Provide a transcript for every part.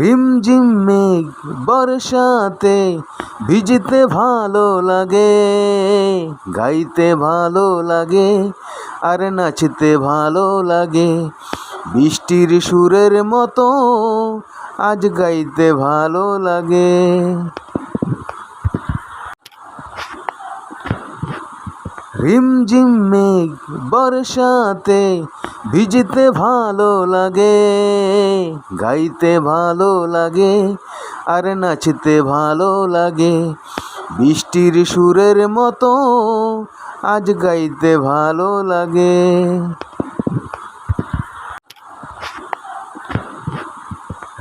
রিমঝিম মেঘ বর্ষাতে ভিজতে ভালো লাগে, গাইতে ভালো লাগে আর নাচতে ভালো লাগে। বৃষ্টির সুরের মতো আজ গাইতে ভালো লাগে। রিমঝিম মেঘ বর্ষাতে ভিজতে ভালো লাগে, গাইতে ভালো লাগে আর নাচতে ভালো লাগে। বৃষ্টির সুরের মতো আজ গাইতে ভালো লাগে।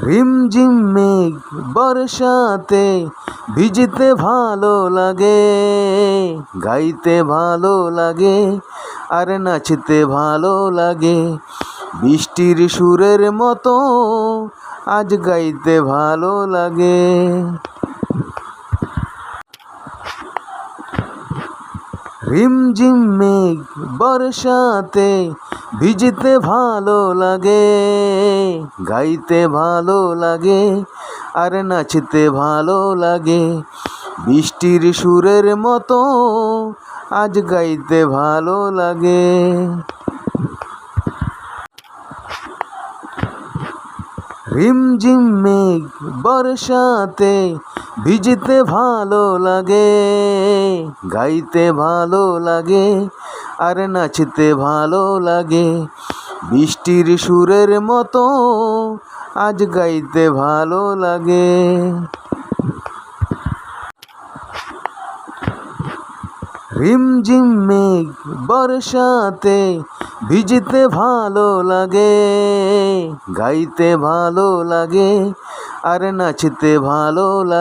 রিমঝিম মেঘ বর্ষাতে ভিজিতে ভালো লাগে, গাইতে ভালো লাগে আর নাচতে ভালো লাগে। বৃষ্টির সুরের মতো আজ গাইতে ভালো লাগে। রিমঝিম মেঘ বর্ষাতে ভিজতে ভালো লাগে, গাইতে ভালো লাগে আর নাচতে ভালো লাগে। বৃষ্টির সুরের মতো আজ গাইতে ভালো লাগে। রিমঝিম মেঘ বর্ষাতে ভিজতে ভালো লাগে, গাইতে ভালো লাগে আর নাচতে ভালো লাগে। বৃষ্টির সুরের মতো আজ গাইতে ভালো লাগে। রিমঝিম মেঘ বর্ষাতে ভিজতে ভালো লাগে গাইতে ভালো লাগে আর নাচতে ভালো লাগে।